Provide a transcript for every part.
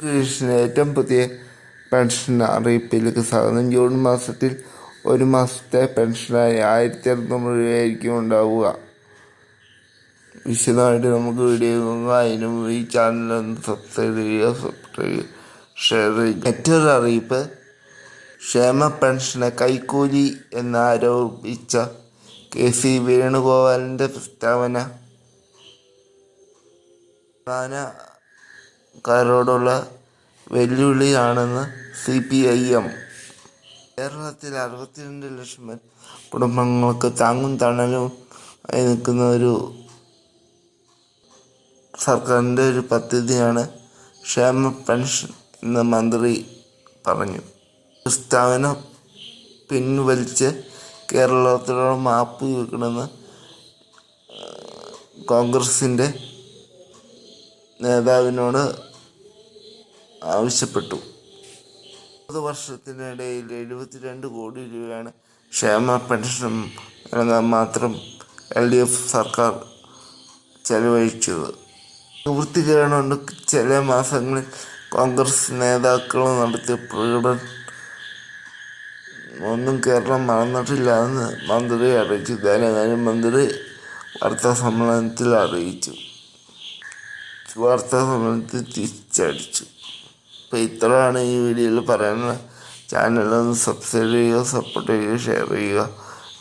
കൃഷ്ണ ഏറ്റവും പുതിയ പെൻഷൻ അറിയിപ്പിലേക്ക് സ്വാഗതം. ജൂൺ മാസത്തിൽ ഒരു മാസത്തെ പെൻഷനായി ആയിരത്തി അറുന്നൂറ് രൂപയായിരിക്കും ഉണ്ടാവുക. വിശദമായിട്ട് നമുക്ക് വീഡിയോ അതിനും ഈ ചാനൽ ഒന്ന് സബ്സ്ക്രൈബ് ചെയ്യുക സബ്സ്ക്രൈബ് ഷെയർ ചെയ്യുക. മറ്റൊരു അറിയിപ്പ് ക്ഷേമ പെൻഷന് കൈക്കൂലി എന്നാരോപിച്ച കെ സി വേണുഗോപാലിന്റെ പ്രസ്താവന. പ്രധാനക്കാരോടുള്ള വെല്ലുവിളിയാണെന്ന് സി പി ഐ എം. കേരളത്തിൽ അറുപത്തിരണ്ട് ലക്ഷം കുടുംബങ്ങൾക്ക് താങ്ങും തണലും ആയി നിൽക്കുന്ന ഒരു സർക്കാരിന്റെ ഒരു പദ്ധതിയാണ് ക്ഷേമ പെൻഷൻ എന്ന് മന്ത്രി പറഞ്ഞു. പ്രസ്താവന പിൻവലിച്ച് കേരളത്തിലുള്ള മാപ്പ് ചോദിക്കണമെന്ന് കോൺഗ്രസിന്റെ നേതാവിനോട് ആവശ്യപ്പെട്ടു. മുപ്പത് വർഷത്തിനിടയിൽ എഴുപത്തിരണ്ട് കോടി രൂപയാണ് ക്ഷേമ പെൻഷൻ മാത്രം എൽ ഡി എഫ് സർക്കാർ ചെലവഴിച്ചത്. പൂർത്തീകരണം കൊണ്ട് ചില മാസങ്ങളിൽ കോൺഗ്രസ് നേതാക്കൾ നടത്തിയ പ്രകടനം ഒന്നും കേരളം മറന്നിട്ടില്ല എന്ന് മന്ത്രി അറിയിച്ചു. ധനകാര്യ മന്ത്രി വാർത്താ സമ്മേളനത്തിൽ അറിയിച്ചു. വാർത്താ സമ്മേളനത്തിൽ തിരിച്ചടിച്ചു. അപ്പോൾ ഇത്രയാണ് ഈ വീഡിയോയിൽ പറയാനുള്ളത് ചാനലൊന്ന് സബ്സ്ക്രൈബ് ചെയ്യുക സപ്പോർട്ട് ചെയ്യുക ഷെയർ ചെയ്യുക.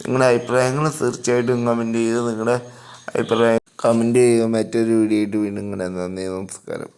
നിങ്ങളുടെ അഭിപ്രായങ്ങൾ തീർച്ചയായിട്ടും കമന്റ് ചെയ്യുക നിങ്ങളുടെ അഭിപ്രായം കമന്റ് ചെയ്യുക. മറ്റൊരു വീഡിയോ ആയിട്ട് വീണ്ടും ഇങ്ങനെ നന്ദി നമസ്കാരം.